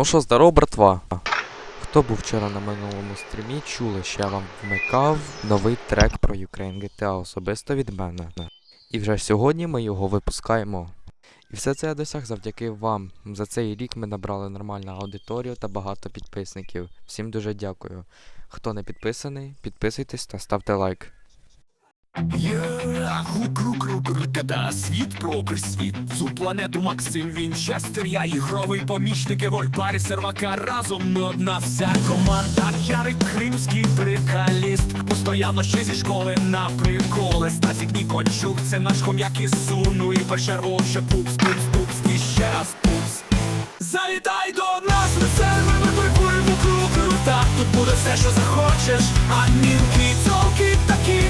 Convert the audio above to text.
Ну що, здорово, братва. Хто був вчора на минулому стрімі, чули, що я вам вмикав новий трек про Ukraine GTA особисто від мене. І вже сьогодні ми його випускаємо. І все це я досяг завдяки вам. За цей рік ми набрали нормальну аудиторію та багато підписників. Всім дуже дякую. Хто не підписаний, підписуйтесь та ставте лайк. Когда світ про світ. Цю планету Максим Вінчестер Я ігровий помічник Еволь парі сервака Разом ми одна вся команда. Ярик кримський прикаліст Постоянно ще зі школи на приколи. Стасік Нікольчук, це наш хом'як із суну. І перше роще пупс, пупс, пупс І ще раз пупс. Залітай до нас на сервер, ми кругу. Так, тут буде все, що захочеш Анімки, цолки такі